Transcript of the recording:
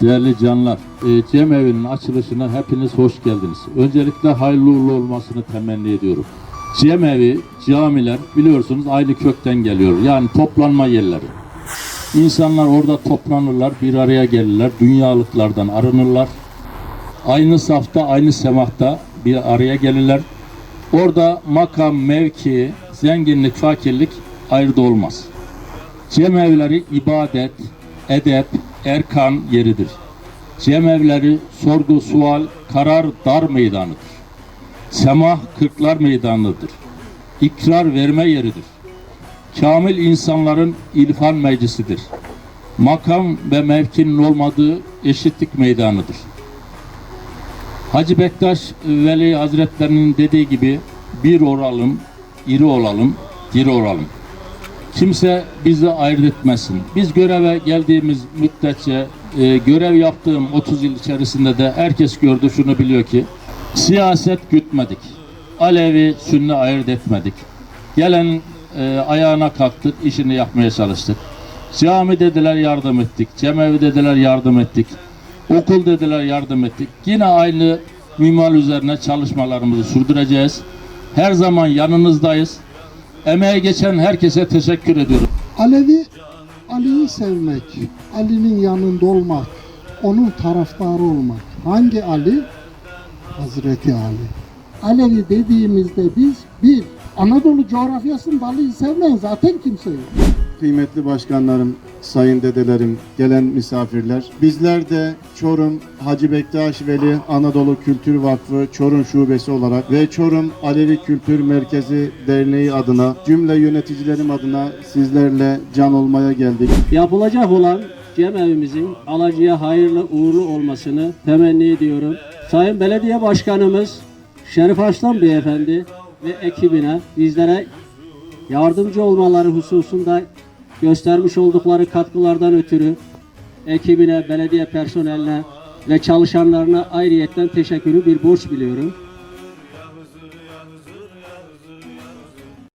Değerli canlar, e, Cem Evi'nin açılışına hepiniz hoş geldiniz. Öncelikle hayırlı uğurlu olmasını temenni ediyorum. Cem Evi, camiler biliyorsunuz aynı kökten geliyor. Yani toplanma yerleri. İnsanlar orada toplanırlar, bir araya gelirler, dünyalıklardan arınırlar. Aynı safta, aynı semahta bir araya gelirler. Orada makam, mevki, zenginlik, fakirlik ayrı olmaz. Cemevleri ibadet, edep, erkan yeridir. Cemevleri sorgu, sual, karar, dar meydanıdır. Semah, kırklar meydanıdır. İkrar verme yeridir. Kamil insanların ilfan meclisidir. Makam ve mevkinin olmadığı eşitlik meydanıdır. Hacı Bektaş Veli Hazretlerinin dediği gibi bir olalım, iri olalım, diri olalım. Kimse bizi ayırt etmesin. Biz göreve geldiğimiz müddetçe e, görev yaptığım 30 yıl içerisinde de herkes gördü şunu biliyor ki siyaset gütmedik. Alevi, Sünni ayırt etmedik. Gelen e, ayağına kalktık, işini yapmaya çalıştık. Cami dediler yardım ettik. Cemevi dediler yardım ettik. Okul dediler yardım ettik. Yine aynı mimal üzerine çalışmalarımızı sürdüreceğiz. Her zaman yanınızdayız. Emeğe geçen herkese teşekkür ediyorum. Alevi, Ali'yi sevmek, Ali'nin yanında olmak, onun taraftarı olmak. Hangi Ali? Hazreti Ali. Alevi dediğimizde biz bir, Anadolu coğrafyasında Ali'yi sevmeyen zaten kimse yok. Kıymetli başkanlarım, sayın dedelerim, gelen misafirler. Bizler de Çorum Hacı Bektaş Veli Anadolu Kültür Vakfı Çorum Şubesi olarak ve Çorum Alevi Kültür Merkezi Derneği adına cümle yöneticilerim adına sizlerle can olmaya geldik. Yapılacak olan cem evimizin alacıya hayırlı uğurlu olmasını temenni ediyorum. Sayın Belediye Başkanımız Şerif Arslan Beyefendi ve ekibine bizlere yardımcı olmaları hususunda göstermiş oldukları katkılardan ötürü ekibine, belediye personeline ve çalışanlarına ayrıyetten teşekkürü bir borç biliyorum.